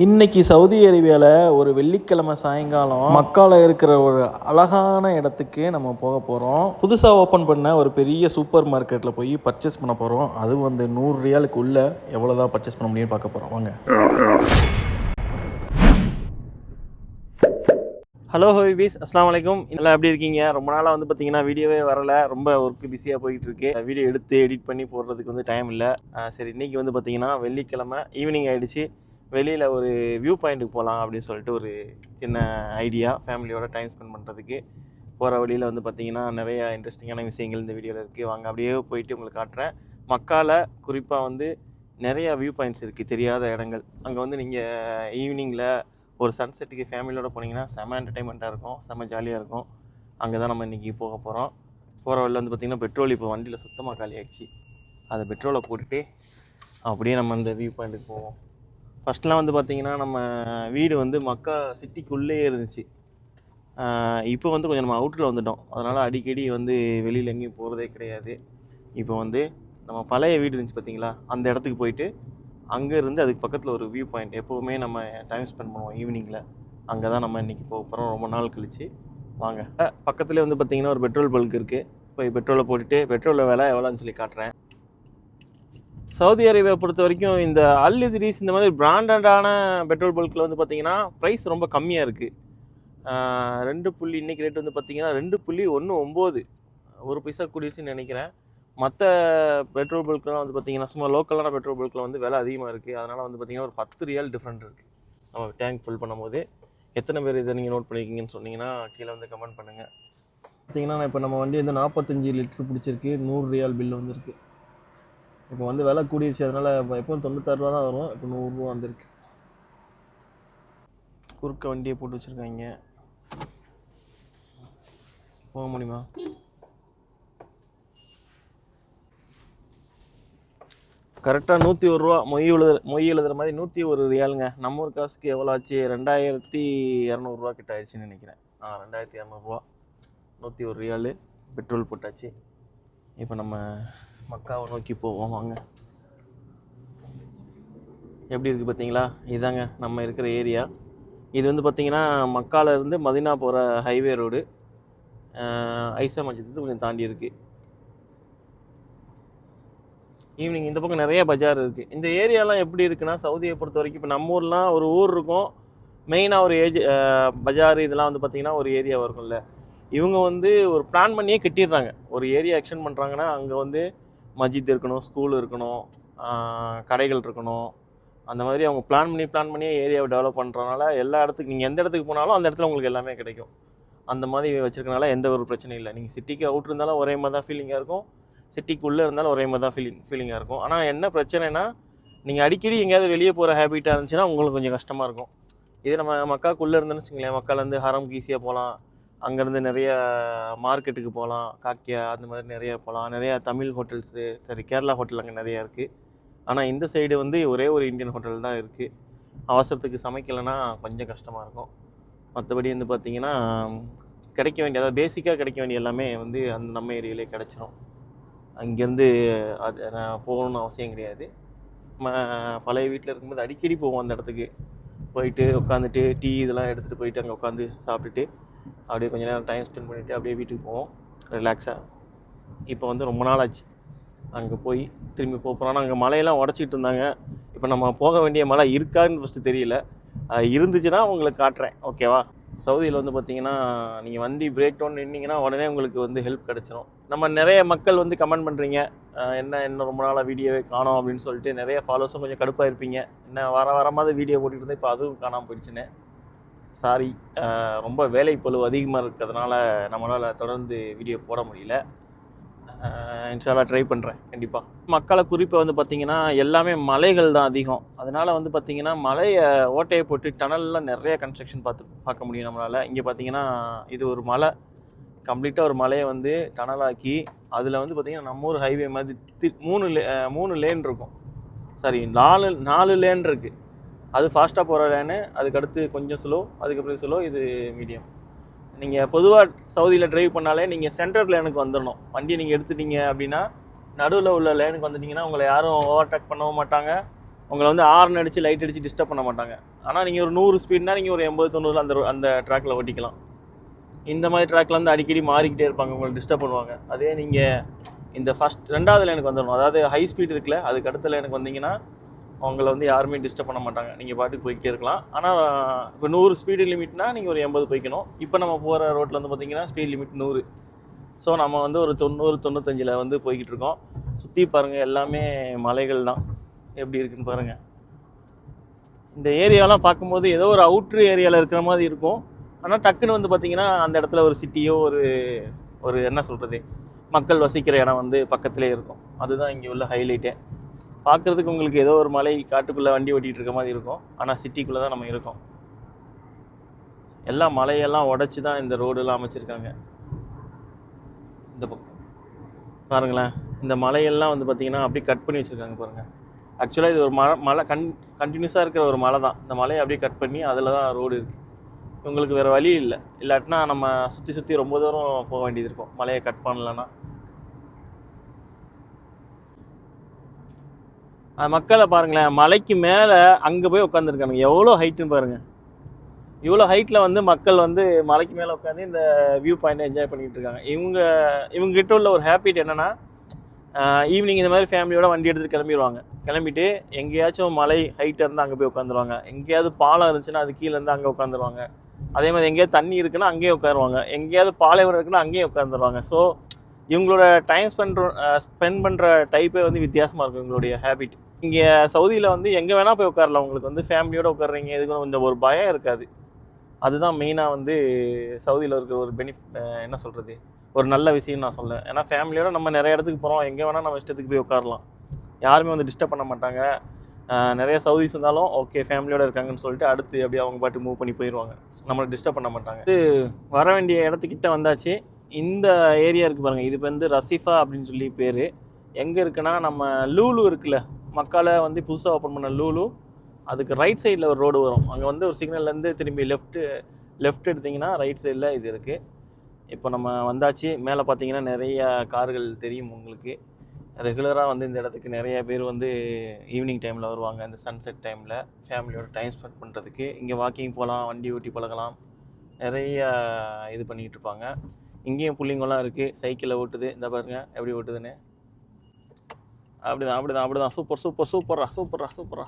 இன்னைக்கு சவுதி அரேபியாவில் ஒரு வெள்ளிக்கிழமை சாயங்காலம் மக்கால இருக்கிற ஒரு அழகான இடத்துக்கு நம்ம போக போகிறோம் புதுசாக ஓப்பன் பண்ண ஒரு பெரிய சூப்பர் மார்க்கெட்டில் போய் பர்ச்சேஸ் பண்ண போகிறோம் அதுவும் வந்து நூறு ரியாலுக்கு உள்ள எவ்வளோதான் பர்ச்சேஸ் பண்ண முடியும்னு பார்க்க போகிறோம் வாங்க. ஹலோ ஹோபிஸ் அஸ்லாம் வலைக்கும் எல்லாம் எப்படி இருக்கீங்க? ரொம்ப நாளாக வந்து பார்த்தீங்கன்னா வீடியோவே வரல. ரொம்ப ஒர்க்கு பிஸியாக போயிட்டு இருக்கு. வீடியோ எடுத்து எடிட் பண்ணி போடுறதுக்கு வந்து டைம் இல்லை. சரி இன்னைக்கு வந்து பார்த்தீங்கன்னா வெள்ளிக்கிழமை ஈவினிங் ஆயிடுச்சு. வெளியில் ஒரு வியூ பாயிண்ட்டுக்கு போகலாம் அப்படின்னு சொல்லிட்டு ஒரு சின்ன ஐடியா ஃபேமிலியோட டைம் ஸ்பெண்ட் பண்ணுறதுக்கு போகிற வழியில் வந்து பார்த்தீங்கன்னா நிறையா இன்ட்ரெஸ்டிங்கான விஷயங்கள் இந்த வீடியோவில் இருக்குது வாங்க அப்படியே போயிட்டு உங்களுக்கு காட்டுறேன். மக்கால குறிப்பாக வந்து நிறையா வியூ பாயிண்ட்ஸ் இருக்குது தெரியாத இடங்கள். அங்கே வந்து நீங்கள் ஈவினிங்கில் ஒரு சன்செட்டுக்கு ஃபேமிலியோட போனீங்கன்னா செம என்டர்டைன்மெண்ட்டாக இருக்கும் செம ஜாலியாக இருக்கும். அங்கே தான் நம்ம இன்றைக்கி போக போகிறோம் போகிற வழியில் வந்து பார்த்திங்கன்னா பெட்ரோல் இப்போ வண்டியில் சுத்தமாக காலி அதை பெட்ரோலை போட்டுட்டு அப்படியே நம்ம அந்த வியூ பாயிண்ட்டுக்கு போவோம். ஃபஸ்ட்லாம் வந்து பார்த்திங்கன்னா நம்ம வீடு வந்து மக்கா சிட்டிக்குள்ளேயே இருந்துச்சு. இப்போ வந்து கொஞ்சம் நம்ம அவுட்டில் வந்துட்டோம். அதனால் அடிக்கடி வந்து வெளியில் எங்கேயும் போகிறதே கிடையாது. இப்போ வந்து நம்ம பழைய வீடு இருந்துச்சு பார்த்தீங்களா அந்த இடத்துக்கு போயிட்டு அங்கே இருந்து அதுக்கு பக்கத்தில் ஒரு வியூ பாயிண்ட் எப்போவுமே நம்ம டைம் ஸ்பெண்ட் பண்ணுவோம் ஈவினிங்கில் அங்கே தான் நம்ம இன்றைக்கி போக போகிறோம் ரொம்ப நாள் கழிச்சு. வாங்க. பக்கத்துலேயே வந்து பார்த்திங்கன்னா ஒரு பெட்ரோல் பல்க் இருக்குது போய் பெட்ரோலை போட்டுட்டு பெட்ரோலில் விலை எவ்வளோன்னு சொல்லி காட்டுறேன். சவுதி அரேபியா பொறுத்த வரைக்கும் இந்த அல் இதிரிஸ் இந்த மாதிரி பிராண்டடான பெட்ரோல் பல்கில் வந்து பார்த்தீங்கன்னா ப்ரைஸ் ரொம்ப கம்மியாக இருக்குது ரெண்டு புள்ளி இன்றைக்கி ரேட் வந்து பார்த்திங்கன்னா ரெண்டு புள்ளி ஒன்று ஒம்பது. ஒரு பைசா கூடிடுச்சுன்னு நினைக்கிறேன். மற்ற பெட்ரோல் பல்க்லாம் வந்து பார்த்தீங்கன்னா சும்மா லோக்கலான பெட்ரோல் பல்கில் வந்து விலை அதிகமாக இருக்குது அதனால் வந்து பார்த்திங்கன்னா ஒரு பத்து ரியால் டிஃப்ரெண்ட் இருக்குது நம்ம டேங்க் ஃபில் பண்ணும்போது எத்தனை பேர் இதை நீங்கள் நோட் பண்ணியிருக்கீங்கன்னு சொன்னீங்கன்னா கீழே வந்து கமெண்ட் பண்ணுங்கள் பார்த்தீங்கன்னா இப்போ நம்ம வண்டி வந்து நாற்பத்தஞ்சு லிட்டர் பிடிச்சிருக்கு. நூறு ரியால் பில் வந்துருக்கு இப்போ வந்து விலை கூடிருச்சு அதனால் இப்போ எப்பவும் தொண்ணூத்தாறு ரூபா தான் வரும். இப்போ நூறுரூவா வந்திருக்கு. குறுக்க வண்டியை போட்டு வச்சுருக்காங்க. போக முடியுமா? கரெக்டாக நூற்றி ஒரு ரூபா. மொய் எழுதுற மொய் எழுதுற மாதிரி நூற்றி ஒரு ரியாலுங்க. நம்ம ஒரு காசுக்கு எவ்வளோ ஆச்சு? ரெண்டாயிரத்தி இரநூறுவா கிட்ட ஆயிடுச்சுன்னு நினைக்கிறேன். ஆ ரெண்டாயிரத்தி இரநூறுவா நூற்றி ஒரு ரியாலு. பெட்ரோல் போட்டாச்சு. இப்போ நம்ம மக்காவை நோக்கி போவோம் வாங்க எப்படி இருக்குது பார்த்தீங்களா? இதாங்க நம்ம இருக்கிற ஏரியா. இது வந்து பார்த்திங்கன்னா மக்கால மதினா போகிற ஹைவே ரோடு. ஐசா மஞ்சத்து கொஞ்சம் தாண்டி இருக்குது ஈவினிங் இந்த பக்கம் நிறைய பஜார் இருக்குது இந்த ஏரியாலாம் எப்படி இருக்குன்னா சவுதியை பொறுத்த வரைக்கும் இப்போ நம்ம ஊர்லாம் ஒரு ஊர் இருக்கும். மெயினாக ஒரு ஏஜ் பஜார் இதெல்லாம் வந்து பார்த்திங்கன்னா ஒரு ஏரியா இருக்கும்ல. இவங்க வந்து ஒரு பிளான் பண்ணியே கட்டிடுறாங்க. ஒரு ஏரியா எக்ஸ்டெண்ட் பண்ணுறாங்கன்னா அங்கே வந்து மஸ்ஜித் இருக்கணும் ஸ்கூல் இருக்கணும் கடைகள் இருக்கணும். அந்த மாதிரி அவங்க பிளான் பண்ணி பிளான் பண்ணி ஏரியாவை டெவலப் பண்ணுறதுனால எல்லா இடத்துக்கு நீங்கள் எந்த இடத்துக்கு போனாலும் அந்த இடத்துல உங்களுக்கு எல்லாமே கிடைக்கும். அந்த மாதிரி வச்சுருக்கனால எந்த ஒரு பிரச்சனையும் இல்லை. நீங்கள் சிட்டிக்கு அவுட் இருந்தாலும் ஒரே மாதிரி தான் ஃபீலிங்காக இருக்கும். சிட்டிக்குள்ளே இருந்தாலும் ஒரே மாதிரி தான் ஃபீலிங் ஃபீலிங்காக இருக்கும். ஆனால் என்ன பிரச்சனைனா நீங்கள் அடிக்கடி எங்கேயாவது வெளியே போகிற ஹேபிட்டாக இருந்துச்சுன்னா உங்களுக்கு கொஞ்சம் கஷ்டமாக இருக்கும். இதே நம்ம மக்காக்குள்ளே இருந்தோன்னு வச்சுங்களேன் மக்காலேருந்து ஹரம் ஈஸியாக போகலாம் அங்கேருந்து நிறைய மார்க்கெட்டுக்கு போகலாம் காக்கியா அந்த மாதிரி நிறையா போகலாம். நிறையா தமிழ் ஹோட்டல்ஸு சரி கேரளா ஹோட்டல் அங்கே நிறையா இருக்குது ஆனால் இந்த சைடு வந்து ஒரே ஒரு இந்தியன் ஹோட்டல் தான் இருக்குது அவசரத்துக்கு சமைக்கலைன்னா கொஞ்சம் கஷ்டமாக இருக்கும். மற்றபடி வந்து பார்த்திங்கன்னா கிடைக்க வேண்டிய அதாவது பேசிக்காக கிடைக்க வேண்டிய எல்லாமே வந்து அந்த நம்ம ஏரியாலே கிடச்சிரும். அங்கேருந்து அது நான் போகணுன்னு அவசியம் கிடையாது. நம்ம பழைய வீட்டில் இருக்கும்போது அடிக்கடி போவோம் அந்த இடத்துக்கு. போயிட்டு உட்காந்துட்டு டீ இதெல்லாம் எடுத்துகிட்டு போயிட்டு அங்கே உட்காந்து சாப்பிட்டுட்டு அப்படியே கொஞ்ச நேரம் டைம் ஸ்பெண்ட் பண்ணிவிட்டு அப்படியே வீட்டுக்கு போவோம். ரிலாக்ஸாக இப்போ வந்து ரொம்ப நாள் ஆச்சு. அங்கே போய் திரும்பி போக போகிறோம் அங்கே மலையெல்லாம் உடச்சிக்கிட்டு இருந்தாங்க. இப்போ நம்ம போக வேண்டிய மலை இருக்கான்னு ஃபஸ்ட்டு தெரியல. இருந்துச்சுன்னா உங்களுக்கு காட்டுறேன். ஓகேவா சவுதியில் வந்து பார்த்தீங்கன்னா நீங்கள் வண்டி பிரேக் டவுன் நின்னீங்கன்னா உடனே உங்களுக்கு வந்து ஹெல்ப் கிடச்சிரும். நம்ம நிறைய மக்கள் வந்து கமெண்ட் பண்ணுறீங்க என்ன இன்னும் ரொம்ப நாளாக வீடியோவே காணோம் அப்படின்னு சொல்லிட்டு நிறைய ஃபாலோவர்ஸும் கொஞ்சம் கடுப்பாக இருப்பீங்க. என்ன வர வாரமாவது வீடியோ போட்டுக்கிட்டு இருந்தேன் இப்போ அதுவும் காணாமல் போயிடுச்சுன்னு. சாரி ரொம்ப வேலை பழு அதிகமாக இருக்கிறதுனால நம்மளால் தொடர்ந்து வீடியோ போட முடியல. இன்ஷால்லா ட்ரை பண்ணுறேன் கண்டிப்பாக மக்களை குறிப்பை வந்து பார்த்திங்கன்னா எல்லாமே மலைகள் தான் அதிகம். அதனால் வந்து பார்த்திங்கன்னா மலையை ஓட்டையை போட்டு டனல்லாம் நிறைய கன்ஸ்ட்ரக்ஷன் பார்த்து பார்க்க முடியும் நம்மளால். இங்கே பார்த்திங்கன்னா இது ஒரு மலை. கம்ப்ளீட்டாக ஒரு மலையை வந்து டனலாக்கி அதில் வந்து பார்த்திங்கன்னா நம்ம ஊர் ஹைவே மாதிரி தி- மூணு லே மூணு லேன் இருக்கும். சாரி நாலு நாலு லேன் இருக்குது அது ஃபாஸ்ட்டாக போகிற லேனு அதுக்கடுத்து கொஞ்சம் ஸ்லோ அதுக்கப்புறம் ஸ்லோ இது மீடியம் நீங்கள் பொதுவாக சவுதியில் டிரைவ் பண்ணாலே நீங்கள் சென்டர் லேனுக்கு வந்துடணும் வண்டியை நீங்கள் எடுத்துட்டீங்க அப்படின்னா நடுவில் உள்ள லேனுக்கு வந்துட்டீங்கன்னா உங்களை யாரும் ஓவர்டேக் பண்ணவும் மாட்டாங்க. உங்களை வந்து ஆர்ன் அடித்து லைட் அடித்து டிஸ்டர்ப் பண்ண மாட்டாங்க. ஆனால் நீங்கள் ஒரு நூறு ஸ்பீட்னா நீங்கள் ஒரு எண்பது தொண்ணூறு அந்த அந்த ட்ராக்கில் ஓட்டிக்கலாம். இந்த மாதிரி ட்ராக்ல வந்து அடிக்கடி மாறிக்கிட்டே இருப்பாங்க. உங்களை டிஸ்டர்ப் பண்ணுவாங்க. அதே நீங்கள் இந்த ஃபஸ்ட் ரெண்டாவது லைனுக்கு வந்துடணும் அதாவது ஹை ஸ்பீட் இருக்குல்ல அதுக்கு அடுத்த லைனுக்கு வந்தீங்கன்னா அவங்கள வந்து யாருமே டிஸ்டர்ப் பண்ண மாட்டாங்க. நீங்கள் பாட்டுக்கு போய்கிட்டே இருக்கலாம். ஆனால் இப்போ நூறு ஸ்பீடு லிமிட்னா நீங்கள் ஒரு எண்பது போய்க்கணும். இப்போ நம்ம போகிற ரோட்டில் வந்து பார்த்தீங்கன்னா ஸ்பீட் லிமிட் நூறு. ஸோ நம்ம வந்து ஒரு தொண்ணூறு தொண்ணூத்தஞ்சில் வந்து போய்கிட்டு இருக்கோம். சுற்றி பாருங்கள் எல்லாமே மலைகள் தான். எப்படி இருக்குன்னு பாருங்கள் இந்த ஏரியாலாம் பார்க்கும்போது ஏதோ ஒரு அவுட்ரு ஏரியாவில் இருக்கிற மாதிரி இருக்கும். ஆனால் டக்குன்னு வந்து பார்த்தீங்கன்னா அந்த இடத்துல ஒரு சிட்டியோ ஒரு ஒரு என்ன சொல்கிறது மக்கள் வசிக்கிற இடம் வந்து பக்கத்திலே இருக்கும். அதுதான் இங்கே உள்ள ஹைலைட்டே பார்க்குறதுக்கு உங்களுக்கு ஏதோ ஒரு மலை காட்டுக்குள்ளே வண்டி ஓட்டிகிட்டு இருக்க மாதிரி இருக்கும். ஆனால் சிட்டிக்குள்ளே தான் நம்ம இருக்கோம். எல்லாம் மலையெல்லாம் உடச்சி தான் இந்த ரோடெல்லாம் அமைச்சிருக்காங்க. இந்த பக்கம். பாருங்களேன் இந்த மலையெல்லாம் வந்து பார்த்திங்கன்னா அப்படியே கட் பண்ணி வச்சுருக்காங்க பாருங்கள் ஆக்சுவலாக இது ஒரு மலை மலை கன் கண்டினியூஸாக இருக்கிற ஒரு மலை தான் இந்த மலையை அப்படியே கட் பண்ணி அதில் தான் ரோடு இருக்குது உங்களுக்கு வேறு வழி இல்லை. இல்லாட்டினா நம்ம சுற்றி சுற்றி ரொம்ப தூரம் போக வேண்டியது இருக்கும். மலையை கட் பண்ணலன்னா. மக்களை பாருங்களேன் மலைக்கு மேலே அங்கே போய் உட்காந்துருக்கானுங்க எவ்வளோ ஹைட்டுன்னு பாருங்கள் இவ்வளோ ஹைட்டில் வந்து மக்கள் வந்து மலைக்கு மேலே உட்காந்து இந்த வியூ பாயிண்ட்டை என்ஜாய் பண்ணிகிட்டு இருக்காங்க. இவங்க இவங்ககிட்ட உள்ள ஒரு ஹேபிட் என்னென்னா ஈவினிங் இந்த மாதிரி ஃபேமிலியோட வண்டி எடுத்துகிட்டு கிளம்பிடுவாங்க கிளம்பிட்டு எங்கேயாச்சும் மலை ஹைட்டாக இருந்தால் அங்கே போய் உட்காந்துருவாங்க எங்கேயாவது பாலம் இருந்துச்சுன்னா அது கீழேருந்து அங்கே உட்காந்துருவாங்க அதே மாதிரி எங்கேயாவது தண்ணி இருக்குன்னா அங்கேயே உட்காருவாங்க. எங்கேயாவது பாலைவனம் இருக்குன்னா அங்கேயே உட்காந்துருவாங்க ஸோ இவங்களோட டைம் ஸ்பெண்ட் ஸ்பெண்ட் பண்ணுற டைப்பே வந்து வித்தியாசமாக இருக்கும் இவங்களுடைய ஹேபிட் இங்கே சவுதியில் வந்து எங்கே வேணால் போய் உட்காரலாம். உங்களுக்கு வந்து ஃபேமிலியோட உட்காடுறீங்க இதுக்கு கொஞ்சம் ஒரு பயம் இருக்காது. அதுதான் மெயினாக வந்து சவுதியில் இருக்கிற ஒரு பெனிஃப் என்ன சொல்கிறது ஒரு நல்ல விஷயம் நான் சொல்லேன் ஏன்னா ஃபேமிலியோட நம்ம நிறைய இடத்துக்கு போகிறோம் எங்கே வேணால் நம்ம இஷ்டத்துக்கு போய் உட்காரலாம். யாருமே வந்து டிஸ்டர்ப் பண்ண மாட்டாங்க. நிறைய சவுதிஸ் இருந்தாலும் ஓகே ஃபேமிலியோடு இருக்காங்கன்னு சொல்லிட்டு அடுத்து அப்படியே அவங்க பாட்டு மூவ் பண்ணி போயிடுவாங்க நம்மளை டிஸ்டர்ப் பண்ண மாட்டாங்க. இது வர வேண்டிய இடத்துக்கிட்ட வந்தாச்சு. இந்த ஏரியா இருக்குது பாருங்கள் இது வந்து ரசிஃபா அப்படின்னு சொல்லி பேர். எங்கே இருக்குன்னா நம்ம லூலு இருக்குல்ல மக்கால வந்து புதுசாக ஓப்பன் பண்ண லூலு. அதுக்கு ரைட் சைடில் ஒரு ரோடு வரும். அங்கே வந்து ஒரு சிக்னல்லேருந்து திரும்பி லெஃப்ட்டு லெஃப்ட் எடுத்திங்கன்னா ரைட் சைடில் இது இருக்குது இப்போ நம்ம வந்தாச்சு. மேலே பார்த்தீங்கன்னா நிறைய கார்கள் தெரியும் உங்களுக்கு. ரெகுலராக வந்து இந்த இடத்துக்கு நிறைய பேர் வந்து ஈவினிங் டைமில் வருவாங்க. இந்த சன்செட் டைமில் ஃபேமிலியோட டைம் ஸ்பெண்ட் பண்ணுறதுக்கு இங்கே வாக்கிங் போகலாம் வண்டி ஓட்டி பழகலாம். நிறைய இது பண்ணிகிட்ருப்பாங்க இருப்பாங்க. இங்கேயும் புள்ளிங்கெல்லாம் இருக்குது சைக்கிளில் ஓட்டுது. இந்த பாருங்கள் எப்படி ஓட்டுதுன்னு. அப்படிதான் அப்படிதான் அப்படிதான். சூப்பர் சூப்பர் சூப்பரா சூப்பரா சூப்பரா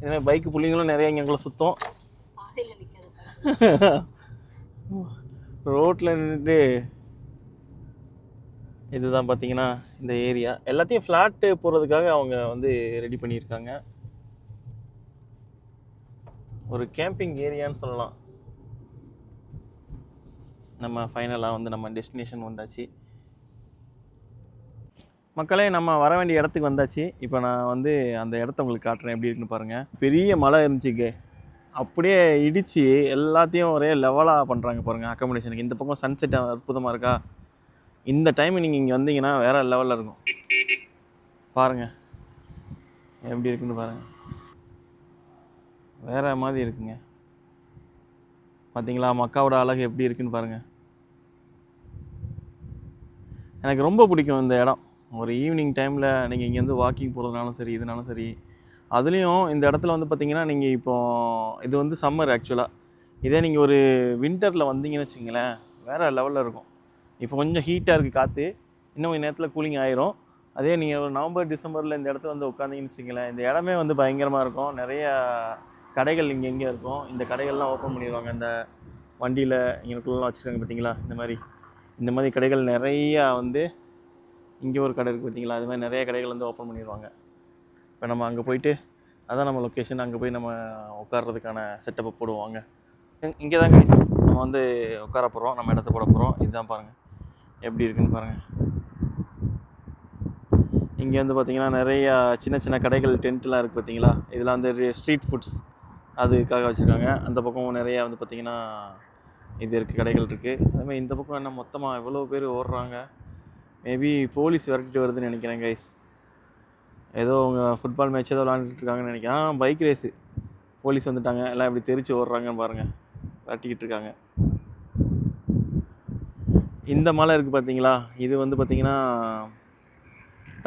இதுமாதிரி பைக்கு புள்ளிங்களும் நிறைய இங்கே எங்களை சுத்தம். ரோட்டில் நின்றுட்டு இதுதான் பார்த்தீங்கன்னா இந்த ஏரியா எல்லாத்தையும் ஃப்ளாட்டு போகிறதுக்காக அவங்க வந்து ரெடி பண்ணியிருக்காங்க. ஒரு கேம்பிங் ஏரியான்னு சொல்லலாம். நம்ம ஃபைனலாக வந்து நம்ம டெஸ்டினேஷன் வந்தாச்சு. மக்களே நம்ம வர வேண்டிய இடத்துக்கு வந்தாச்சு. இப்போ நான் வந்து அந்த இடத்த உங்களுக்கு காட்டுறேன். எப்படி இருக்குன்னு பாருங்கள் பெரிய மலை இருந்துச்சுங்க அப்படியே இடித்து எல்லாத்தையும் ஒரே லெவலாக பண்ணுறாங்க பாருங்கள் அக்கமடேஷனுக்கு இந்த பக்கம் சன்செட் அற்புதமாக இருக்கா? இந்த டைம் நீங்கள் இங்கே வந்தீங்கன்னா வேறு லெவலில் இருக்கும். பாருங்கள் எப்படி இருக்குன்னு பாருங்கள் வேறு மாதிரி இருக்குங்க. பார்த்தீங்களா மக்காவோட அழகு எப்படி இருக்குன்னு பாருங்கள் எனக்கு ரொம்ப பிடிக்கும் இந்த இடம். ஒரு ஈவினிங் டைமில் நீங்கள் இங்கேருந்து வாக்கிங் போகிறதுனாலும் சரி இதனாலும் சரி அதுலேயும் இந்த இடத்துல வந்து பார்த்தீங்கன்னா நீங்கள் இப்போ இது வந்து சம்மர் ஆக்சுவலாக இதே நீங்கள் ஒரு வின்டரில் வந்தீங்கன்னு வச்சுங்களேன் வேறு லெவலில் இருக்கும். இப்போ கொஞ்சம் ஹீட்டாக இருக்குது காற்று இன்னும் கொஞ்சம் நேரத்தில் கூலிங் ஆயிரும். அதே நீங்கள் ஒரு நவம்பர் டிசம்பரில் இந்த இடத்துல வந்து உட்காந்தீங்கன்னு வச்சிங்களேன் இந்த இடமே வந்து பயங்கரமாக இருக்கும். நிறைய கடைகள் இங்கே எங்கே இருக்கும். இந்த கடைகள்லாம் ஓப்பன் பண்ணிடுவாங்க இந்த வண்டியில் இங்களுக்குள்ளலாம் வச்சுருக்காங்க பார்த்தீங்களா இந்த மாதிரி. இந்த மாதிரி கடைகள் நிறையா வந்து இங்கே ஒரு கடை இருக்குது பார்த்தீங்களா அது மாதிரி நிறைய கடைகள் வந்து ஓப்பன் பண்ணிடுவாங்க இப்போ நம்ம அங்கே போயிட்டு அதான் நம்ம லொக்கேஷன் அங்கே போய் நம்ம உட்கார்றதுக்கான செட்டப்பை போடுவாங்க. இங்கே தான் கைஸ் நம்ம வந்து உட்கார போகிறோம் நம்ம இடத்த போட போகிறோம் இதுதான் பாருங்கள் எப்படி இருக்குன்னு பாருங்கள் இங்கே வந்து பார்த்திங்கன்னா நிறையா சின்ன சின்ன கடைகள் டென்ட்லாம் இருக்குது பார்த்தீங்களா இதெல்லாம் வந்து ஸ்ட்ரீட் ஃபுட்ஸ் அதுக்காக வச்சுருக்காங்க. அந்த பக்கம் நிறையா வந்து பார்த்திங்கன்னா இது இருக்குது கடைகள் இருக்குது அதுமாதிரி இந்த பக்கம் என்ன மொத்தமாக எவ்வளோ பேர் ஓடுறாங்க? மேபி போலீஸ் விரட்டிட்டு வருதுன்னு நினைக்கிறேன் கைஸ் ஏதோ அவங்க ஃபுட்பால் மேட்ச் ஏதோ விளாண்டுட்டு இருக்காங்கன்னு நினைக்கிறேன். ஆ பைக் ரேஸு போலீஸ் வந்துட்டாங்க. எல்லாம் இப்படி தெரிச்சு ஓடுறாங்கன்னு பாருங்கள் விரட்டிக்கிட்டு இருக்காங்க. இந்த மலை இருக்குது பார்த்தீங்களா இது வந்து பார்த்திங்கன்னா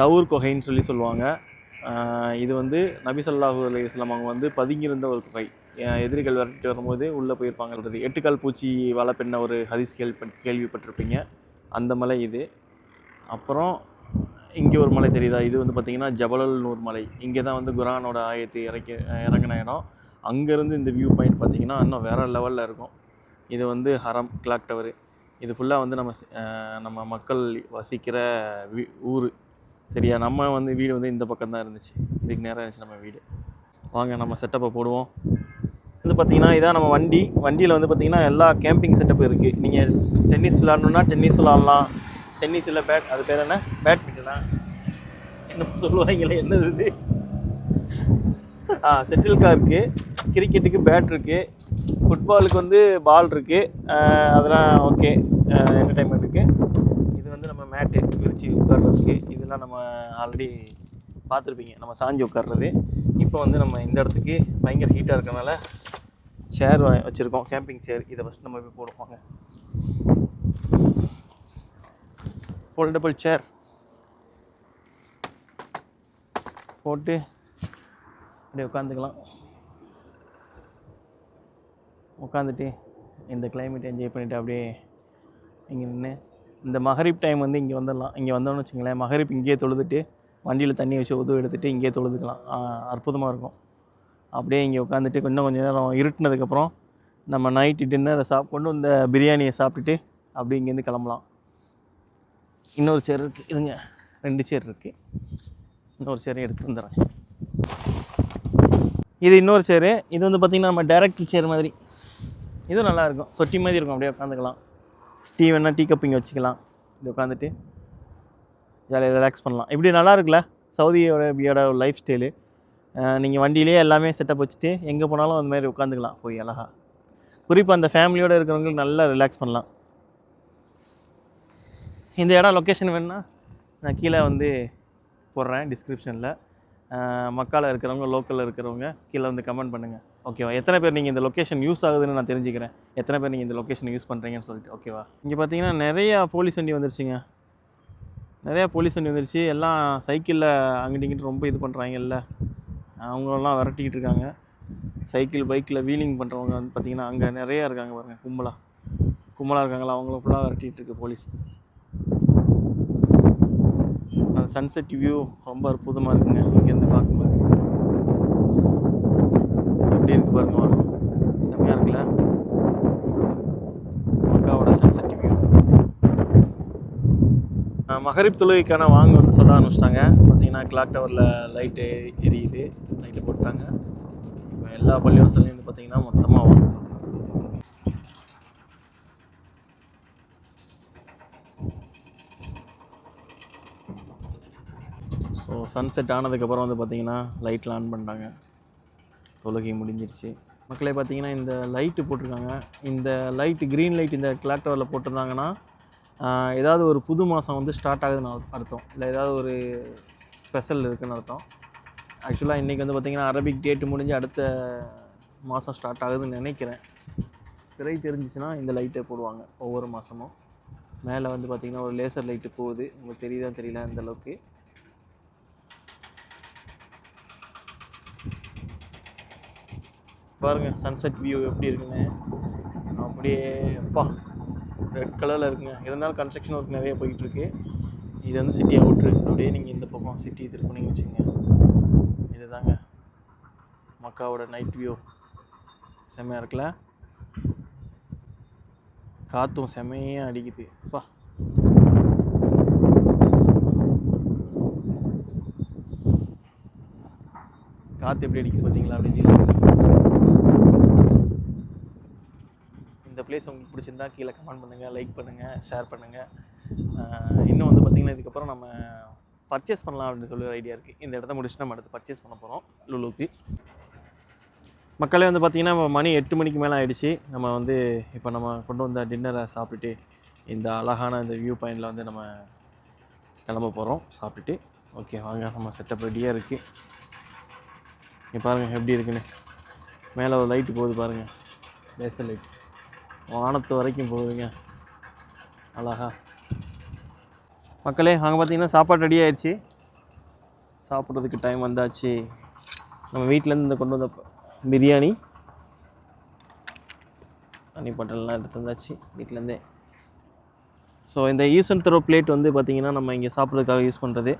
தவுர் கொகைன்னு சொல்லி சொல்லுவாங்க. இது வந்து நபி ஸல்லல்லாஹு அவங்க வந்து பதுங்கியிருந்த ஒரு குகை. எதிரிகள் விரட்டிட்டு வரும்போது உள்ளே போயிருப்பாங்கன்றது. எட்டுக்கால் பூச்சி வலை பின்ன ஒரு ஹதீஸ் கேள்வி கேள்விப்பட்டிருப்பீங்க. அந்த மலை இது. அப்புறம் இங்கே ஒரு மலை தெரியுதா? இது வந்து பார்த்திங்கன்னா ஜபலல் நூர் மலை. இங்கே தான் வந்து குரானோட ஆயத்து இறக்கி இறங்கின இடம். அங்கேருந்து இந்த வியூ பாயிண்ட் பார்த்திங்கன்னா இன்னும் வேறு லெவலில் இருக்கும். இது வந்து ஹரம் கிளாக் டவரு இது ஃபுல்லாக வந்து நம்ம நம்ம மக்கள் வசிக்கிற ஊர். சரியா நம்ம வந்து வீடு வந்து இந்த பக்கம் தான் இருந்துச்சு. இதுக்கு நேரம் இருந்துச்சு நம்ம வீடு. வாங்க நம்ம செட்டப்பை போடுவோம். வந்து பார்த்தீங்கன்னா இதான் நம்ம வண்டி. வண்டியில் வந்து பார்த்தீங்கன்னா எல்லா கேம்பிங் செட்டப் இருக்குது நீங்கள் டென்னிஸ் விளாடணுன்னா டென்னிஸ் விளாட்லாம் டென்னிஸ் இல்லை பேட் அது பேர் என்ன? பேட்மிண்டனா என்ன சொல்லுவாங்களே என்னது இது? ஆ செட்டில் இருக்குது கிரிக்கெட்டுக்கு பேட் இருக்குது ஃபுட்பாலுக்கு வந்து பால் இருக்குது அதெல்லாம் ஓகே என்டர்டைன்மெண்ட் இருக்குது மேட்டு விரிச்சு உட்கார்றதுக்கு இதெல்லாம் நம்ம ஆல்ரெடி பார்த்துருப்பீங்க. நம்ம சாஞ்சி உட்கார்றது. இப்போ வந்து நம்ம இந்த இடத்துக்கு பயங்கர ஹீட்டாக இருக்கனால சேர் வச்சுருக்கோம். கேம்பிங் சேர் இதை ஃபஸ்ட் நம்ம போய் போடுவாங்க ஃபோல்டபுள் சேர் போட்டு அப்படியே உட்காந்துக்கலாம். உட்காந்துட்டு இந்த கிளைமேட் என்ஜாய் பண்ணிவிட்டு அப்படியே இங்கே நின்று இந்த மகரிப் டைம் வந்து இங்கே வந்துடலாம். இங்கே வந்தோம்னு வச்சுங்களேன் மகரிப் இங்கேயே தொழுதுட்டு வண்டியில் தண்ணி வச்சு உதவு எடுத்துகிட்டு இங்கேயே தொழுதுக்கலாம். அற்புதமாக இருக்கும். அப்படியே இங்கே உட்காந்துட்டு இன்னும் கொஞ்சம் நேரம் இருட்டினதுக்கப்புறம் நம்ம நைட்டு டின்னரை சாப் கொண்டு இந்த பிரியாணியை சாப்பிட்டுட்டு அப்படியே இங்கேருந்து கிளம்பலாம். இன்னொரு சேர் இருக்குது இதுங்க ரெண்டு சேர் இருக்குது இன்னொரு சேரையும் எடுத்து வந்துடுறேன். இது இன்னொரு சேரு இது வந்து பார்த்திங்கன்னா நம்ம டேரக்ட் சேர் மாதிரி. இதுவும் நல்லாயிருக்கும் தொட்டி மாதிரி இருக்கும். அப்படியே உட்காந்துக்கலாம். டீ வேணால் டீ கப் இங்கே வச்சுக்கலாம். இப்படி உட்காந்துட்டு ஜாலியாக ரிலாக்ஸ் பண்ணலாம். இப்படி நல்லா இருக்குல்ல? சவுதியோட பியோட லைஃப் ஸ்டைலு நீங்கள் வண்டியிலே எல்லாமே செட்டப் வச்சுட்டு எங்கே போனாலும் அந்த மாதிரி உட்காந்துக்கலாம் போய் அழகா. குறிப்பாக அந்த ஃபேமிலியோடு இருக்கிறவங்களுக்கு நல்லா ரிலாக்ஸ் பண்ணலாம். இந்த இடம் லொக்கேஷன் வேணுன்னா நான் கீழே வந்து போடுறேன் டிஸ்கிரிப்ஷனில் மக்கால இருக்கிறவங்க லோக்கலில் இருக்கிறவங்க கீழே வந்து கமெண்ட் பண்ணுங்கள் ஓகேவா எத்தனை பேர் நீங்கள் இந்த லொக்கேஷன் யூஸ் ஆகுதுன்னு நான் தெரிஞ்சுக்கிறேன். எத்தனை பேர் நீங்கள் இந்த லொக்கேஷன் யூஸ் பண்ணுறீங்கன்னு சொல்லிட்டு. ஓகேவா இங்கே பார்த்தீங்கன்னா நிறையா போலீஸ் வண்டி வந்துருச்சுங்க. நிறையா போலீஸ் வண்டி வந்துருச்சு. எல்லாம் சைக்கிளில் அங்கிட்டு இங்கிட்டு ரொம்ப இது பண்ணுறாங்கல்ல அவங்களெல்லாம் விரட்டிக்கிட்டு இருக்காங்க. சைக்கிள் பைக்கில் வீலிங் பண்ணுறவங்க வந்து பார்த்திங்கன்னா அங்கே நிறையா இருக்காங்க பாருங்கள் கும்பலாக கும்பலாக இருக்காங்களா அவங்கள ஃபுல்லாக விரட்டிகிட்டு இருக்கு போலீஸ் சன்செட் வியூ ரொம்ப அற்புதமாக இருக்குங்க. இங்கேருந்து பார்க்கும்போது. எப்படி இருக்கு பாருங்க வாங்க செம்மையாக இருக்குல்ல? மக்காவோட சன்செட் வியூ மகரிப் தொழுகைக்கான வாங்க வந்து சொல்ல ஆரம்பிச்சிட்டாங்க பார்த்தீங்கன்னா கிளாக் டவரில் லைட்டு எரியுது. லைட்டு போட்டாங்க இப்போ எல்லா பள்ளிவாசல்லையும் வந்து பார்த்தீங்கன்னா மொத்தமாக வாங்க சொல்கிறாங்க ஸோ சன்செட் ஆனதுக்கப்புறம் வந்து பார்த்தீங்கன்னா லைட்லாம் ஆன் பண்ணிட்டாங்க. தொழுகை முடிஞ்சிருச்சு. மக்களே பார்த்தீங்கன்னா இந்த லைட்டு போட்டிருக்காங்க. இந்த லைட்டு க்ரீன் லைட் இந்த கிளாக் டவரில் போட்டிருந்தாங்கன்னா ஏதாவது ஒரு புது மாதம் வந்து ஸ்டார்ட் ஆகுதுன்னு அர்த்தம். இல்லை ஏதாவது ஒரு ஸ்பெஷல் இருக்குதுன்னு அர்த்தம். ஆக்சுவலாக இன்றைக்கி வந்து பார்த்திங்கன்னா அரபிக் டேட்டு முடிஞ்சு அடுத்த மாதம் ஸ்டார்ட் ஆகுதுன்னு நினைக்கிறேன். பிறை தெரிஞ்சிச்சுன்னா இந்த லைட்டை போடுவாங்க ஒவ்வொரு மாதமும் மேலே வந்து பார்த்திங்கன்னா ஒரு லேசர் லைட்டு போகுது. உங்களுக்கு தெரியுதா தெரியல அந்த அளவுக்கு பாருங்க சன்செட் வியூ எப்படி இருக்குன்னு. அப்படியே அப்பா ரெட் கலரில் இருக்குங்க. இருந்தாலும் கன்ஸ்ட்ரக்ஷன் ஒர்க் நிறைய போயிட்டுருக்கு. இது வந்து சிட்டி அவுட்ரு அப்படியே நீங்கள் இந்த பக்கம் சிட்டி திருப்பினீங்க வச்சுங்க. இதுதாங்க. மக்காவோட நைட் வியூ செம்மையாக இருக்குல்ல? காற்றும் செம்மையாக அடிக்குது. அப்பா. காற்று எப்படி அடிக்குது பார்த்தீங்களா அப்படின்னு சொல்லி அடிக்குது. இந்த பிளேஸ் உங்களுக்கு பிடிச்சிருந்தா கீழே கமெண்ட் பண்ணுங்கள் லைக் பண்ணுங்கள் ஷேர் பண்ணுங்கள் இன்னும் வந்து பார்த்திங்கன்னா இதுக்கப்புறம் நம்ம பர்ச்சேஸ் பண்ணலாம் அப்படின்னு சொல்லி ஒரு ஐடியா இருக்குது இந்த இடத்த முடிச்சுட்டு நம்ம அடுத்து பர்ச்சேஸ் பண்ண போகிறோம் லுலுக்கு. மக்களே வந்து பார்த்திங்கன்னா மணி எட்டு மணிக்கு மேலே ஆகிடுச்சு நம்ம வந்து இப்போ நம்ம கொண்டு வந்த டின்னரை சாப்பிட்டுட்டு இந்த அழகான இந்த வியூ பாயிண்டில் வந்து நம்ம கிளம்ப போகிறோம் சாப்பிட்டுட்டு. ஓகே வாங்க நம்ம செட்டப் ரெடியாக இருக்குது இங்கே பாருங்கள் எப்படி இருக்குன்னு. மேலே ஒரு லைட்டு போகுது பாருங்கள் லேசர் லைட் வானத்து வரைக்கும் போகுதுங்க. அழகா. மக்களே அங்கே பார்த்தீங்கன்னா சாப்பாடு ரெடி ஆயிடுச்சு சாப்பிட்றதுக்கு டைம் வந்தாச்சு. நம்ம வீட்டிலேருந்து இந்த கொண்டு வந்த பிரியாணி தனி பட்டல்லாம் எடுத்து வந்தாச்சு. வீட்டிலேருந்தே ஸோ இந்த யூஸ் அண்ட் த்ரோ பிளேட் வந்து பார்த்திங்கன்னா நம்ம இங்கே சாப்பிட்றதுக்காக யூஸ் பண்ணுறது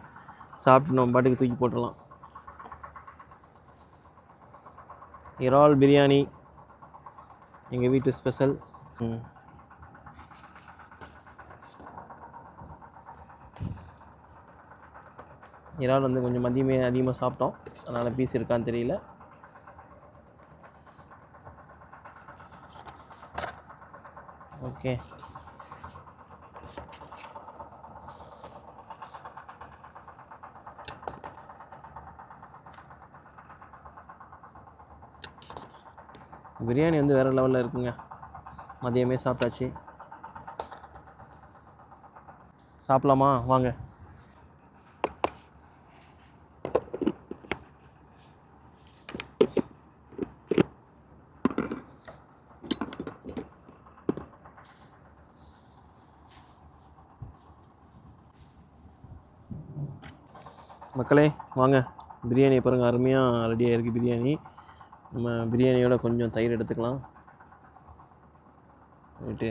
சாப்பிட்டு நம்ம பாட்டுக்கு தூக்கி போட்டுடலாம். இறால் பிரியாணி எங்கள் வீட்டு ஸ்பெஷல் இறால் வந்து கொஞ்சம் மதியமே அதிகமாக சாப்பிட்டோம். அதனால் பீஸ் இருக்கான்னு தெரியல. ஓகே. பிரியாணி வந்து வேறு லெவலில் இருக்குங்க. மதியமே சாப்பிட்டாச்சு. சாப்பிடலாமா? வாங்க. மக்களே வாங்க. பிரியாணி பாருங்கள் அருமையாக ரெடியாக இருக்குது பிரியாணி. நம்ம பிரியாணியோட கொஞ்சம் தயிர் எடுத்துக்கலாம். ரைட்டு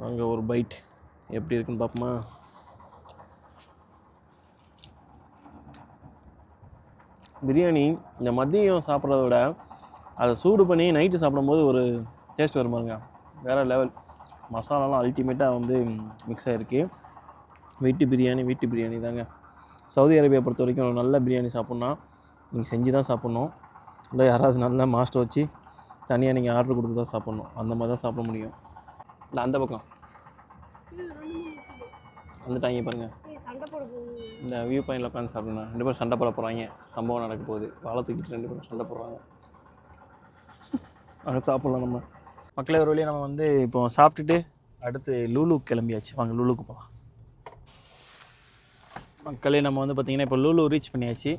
வாங்க ஒரு பைட் எப்படி இருக்குன்னு பார்ப்போமா? பிரியாணி இந்த மதியம் சாப்பிட்றத விட அதை சூடு பண்ணி நைட்டு சாப்பிடும்போது ஒரு டேஸ்ட் வரும் பாருங்க. வேறு லெவல் மசாலாலாம் அல்டிமேட்டாக வந்து மிக்ஸ் ஆகிருக்கு வீட்டு பிரியாணி வீட்டு பிரியாணி தாங்க. சவுதி அரேபியா பொறுத்த வரைக்கும் ஒரு நல்ல பிரியாணி சாப்பிட்ணுன்னா நீங்கள் செஞ்சு தான் சாப்பிட்ணும். இல்லை யாராவது நல்ல மாஸ்டர் வச்சு தனியாக நீங்கள் ஆர்டர் கொடுத்து தான் சாப்பிட்ணும். அந்த மாதிரி தான் சாப்பிட முடியும். இல்லை அந்த பக்கம். வந்துட்டாங்க பாருங்கள் இந்த வியூ பாயிண்டில் உட்காந்து சாப்பிடணும். ரெண்டு பேரும் சண்டை போட போகிறாங்க சம்பவம் நடக்க போகுது. வாழை தூக்கிட்டு ரெண்டு பேரும் சண்டை போடுறாங்க. அங்கே சாப்பிட்லாம் நம்ம. மக்களே ஒரு வழியாக நம்ம வந்து இப்போ சாப்பிட்டுட்டு அடுத்து லூலுக்கு கிளம்பியாச்சு. வாங்க லூலுக்கு போகலாம் மக்களே நம்ம வந்து பார்த்திங்கன்னா இப்போ லூலு ரீச் பண்ணியாச்சு.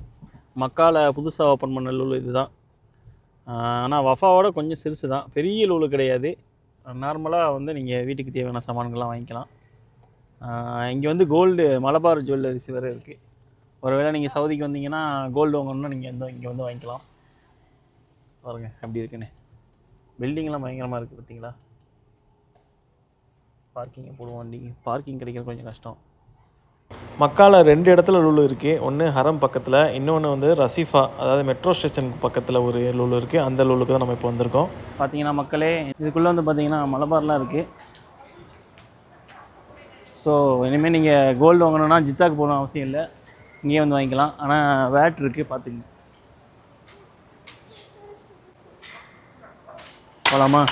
மக்கால புதுசாக ஓப்பன் பண்ண லூலு இதுதான். ஆனால் வஃபாவோட கொஞ்சம் சிறுசு தான். பெரிய லூலு கிடையாது. நார்மலாக வந்து நீங்கள் வீட்டுக்கு தேவையான சாமான்கள்லாம் வாங்கிக்கலாம். இங்கே வந்து கோல்டு மலபார் ஜுவல்லரிஸ் வேறு இருக்குது ஒருவேளை நீங்கள் சவுதிக்கு வந்தீங்கன்னா கோல்டு வாங்கணும்னா நீங்கள் வந்து இங்கே வந்து வாங்கிக்கலாம். பாருங்க அப்படி இருக்குன்னு. பில்டிங்லாம் பயங்கரமாக இருக்குது பார்த்தீங்களா பார்க்கிங்கை போடுவோம் வண்டி பார்க்கிங் கிடைக்கிறது கொஞ்சம் கஷ்டம். மக்கால ரெண்டு இடத்துல லூலு இருக்குது ஒன்று ஹரம் பக்கத்தில் இன்னொன்று வந்து ரசீஃபா அதாவது மெட்ரோ ஸ்டேஷனுக்கு பக்கத்தில் ஒரு லூலு இருக்குது அந்த லூலுக்கு தான் நம்ம இப்போ வந்திருக்கோம். பார்த்தீங்கன்னா மக்களே இதுக்குள்ளே வந்து பார்த்தீங்கன்னா மலபார்லாம் இருக்குது ஸோ இனிமேல் நீங்கள் கோல்டு வாங்கணும்னா ஜித்தாக்கு போகணும் அவசியம் இல்லை. இங்கேயே வந்து வாங்கிக்கலாம். ஆனால் வேட் இருக்குது பார்த்துங்க போகலாமா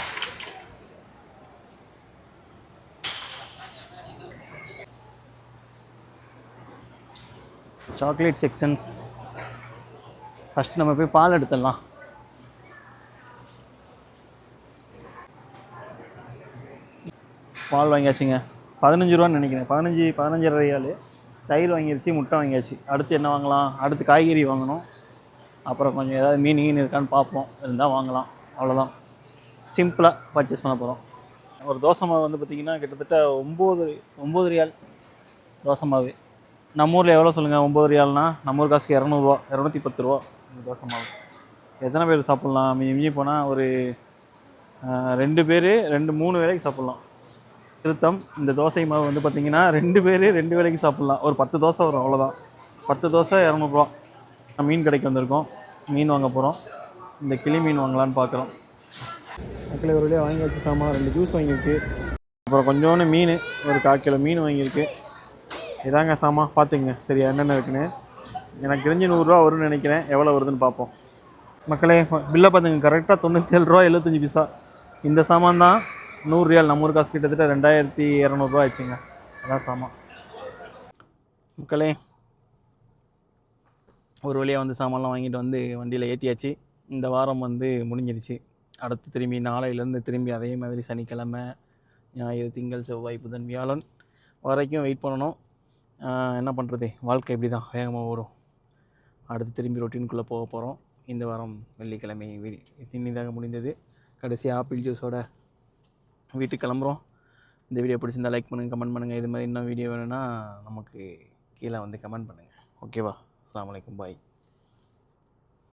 சாக்லேட் செக்ஷன்ஸ் ஃபஸ்ட்டு நம்ம போய் பால் எடுத்துடலாம். பால் வாங்கியாச்சுங்க. பதினஞ்சு ரூபான்னு நினைக்கிறேன். பதினஞ்சு பதினஞ்சரை ரியாலு தயிர் வாங்கிருச்சு முட்டை வாங்கியாச்சு. அடுத்து என்ன வாங்கலாம்? அடுத்து காய்கறி வாங்கணும். அப்புறம் கொஞ்சம் ஏதாவது மீன் கீன் இருக்கான்னு பார்ப்போம். இருந்தால் வாங்கலாம். அவ்வளோதான் சிம்பிளாக பர்ச்சேஸ் பண்ண போகிறோம் ஒரு தோசை மாவு வந்து பார்த்திங்கன்னா கிட்டத்தட்ட ஒம்பது ஒம்பது ரியால் தோசை மாவு. நம்ம ஊரில் எவ்வளோ சொல்லுங்கள் ஒம்பது ரியால்னா நம்ம ஊர் காசுக்கு இரநூறுவா இரநூத்தி பத்து ரூபா. தோசை மாவு எத்தனை பேர் சாப்பிட்லாம்? மிஞ்சி மிஞ்சி போனால் ஒரு ரெண்டு பேர் ரெண்டு மூணு வேளைக்கு சாப்பிட்லாம். திருத்தம் இந்த தோசை மாவு வந்து பார்த்திங்கன்னா ரெண்டு பேர் ரெண்டு வேளைக்கு சாப்பிட்லாம். ஒரு பத்து தோசை வரும் அவ்வளோதான் பத்து தோசை இரநூறுவா. மீன் கடைக்கு வந்திருக்கோம். மீன் வாங்க போகிறோம் இந்த கிளி மீன் வாங்கலான்னு பார்க்குறோம் மக்களே ஒரு வழியாக வாங்கி வச்சு சாமா ரெண்டு ஜூஸ் வாங்கியிருக்கு. அப்புறம் கொஞ்சோண்டு மீன் ஒரு கால் கிலோ மீன் வாங்கியிருக்கு. இதாங்க சாமா பார்த்துங்க சரியா என்னென்ன இருக்குன்னு. எனக்கு தெரிஞ்சு நூறுரூவா வரும்னு நினைக்கிறேன். எவ்வளோ வருதுன்னு பார்ப்போம் மக்களே பில்லை பார்த்துங்க கரெக்டாக தொண்ணூற்றி ஏழு ரூபா எழுபத்தஞ்சி பைசா. இந்த சாமான் தான் நூறு ரியால். நம்ம ஊர் காசு கிட்டத்தட்ட ரெண்டாயிரத்தி இரநூறுவா ஆச்சுங்க அதான் சாமான். மக்களே ஒரு வழியாக வந்து சாமான்லாம் வாங்கிட்டு வந்து வண்டியில் ஏற்றியாச்சு இந்த வாரம் வந்து முடிஞ்சிருச்சு. அடுத்து திரும்பி நாளையிலேருந்து திரும்பி அதே மாதிரி சனிக்கிழமை ஞாயிறு திங்கள் செவ்வாய் புதன் வியாழன் வரைக்கும் வெயிட் பண்ணணும். என்ன பண்ணுறது வாழ்க்கை இப்படி தான் வேகமாக ஓடும். அடுத்து திரும்பி ரொட்டீனுக்குள்ளே போக போகிறோம் இந்த வாரம் வெள்ளிக்கிழமை வீடு இனிதாக முடிந்தது. கடைசி ஆப்பிள் ஜூஸோட வீட்டுக்கு கிளம்புறோம். இந்த வீடியோ பிடிச்சிருந்தால் லைக் பண்ணுங்கள் கமெண்ட் பண்ணுங்கள் இது மாதிரி இன்னும் வீடியோ வேணும்னா நமக்கு கீழே வந்து கமெண்ட் பண்ணுங்கள் ஓகேவா அஸ்ஸலாமு அலைக்கும். பாய்